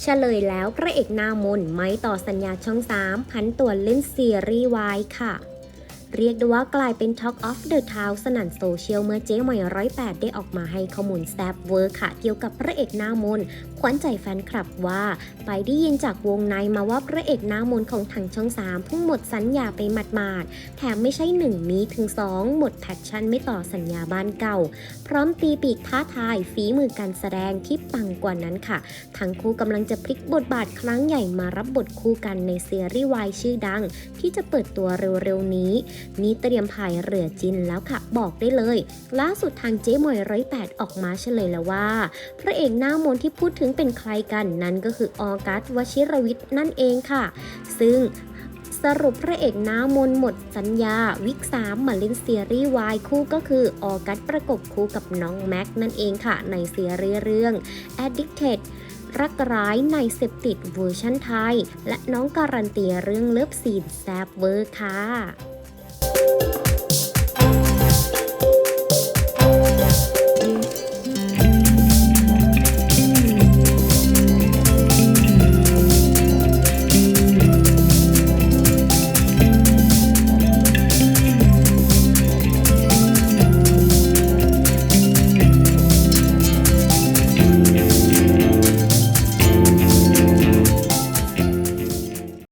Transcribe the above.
เฉลยแล้วพระเอกหน้ามน ไม่ต่อสัญญาช่อง 3 พันตัวเล่นซีรีส์วายค่ะ เรียกได้ว่ากลายเป็น Talk of the Town สนั่นโซเชียลเมื่อเจ๊ใหม่ร้อยแปดได้ออกมาให้ข้อมูลแซบเวอร์ค่ะ เกี่ยวกับพระเอกหน้ามน์ขวัญใจแฟนคลับว่า ไปได้ยินจากวงในมาว่าพระเอกหน้ามน์ของทางช่อง3เพิ่งหมดสัญญาไปหมาดๆแถมไม่ใช่1มีถึง2หมดแพชชั่นไม่ต่อสัญญาบ้านเก่า พร้อมตีปีกท้าทายฝีมือการแสดงที่ปังกว่านั้นค่ะ ทั้งคู่กำลังจะพลิกบทบาทครั้งใหญ่มารับบทคู่กันในซีรีส์วายชื่อดัง ที่จะเปิดตัวเร็วๆนี้นี่เตรียมพายเรือจินแล้วค่ะ บอกได้เลย ล่าสุดทางเจ๊มวยร้อยแปดออกมาเฉลยแล้วว่า พระเอกหน้ามนที่พูดถึงเป็นใครกันนั่นก็คือออกัสวชิรวิทย์นั่นเองค่ะ ซึ่งสรุปพระเอกหน้ามนหมดสัญญา วิก3มาเล่นซีรีส์วายคู่ก็คือออกัสประกบคู่กับน้องแม็กนั่นเองค่ะ ในซีรีส์เรื่อง Addicted รักร้ายในเสพติดเวอร์ชันไทย และน้องการันตีเรื่องเลิฟซีนแซบเวอร์ค่ะ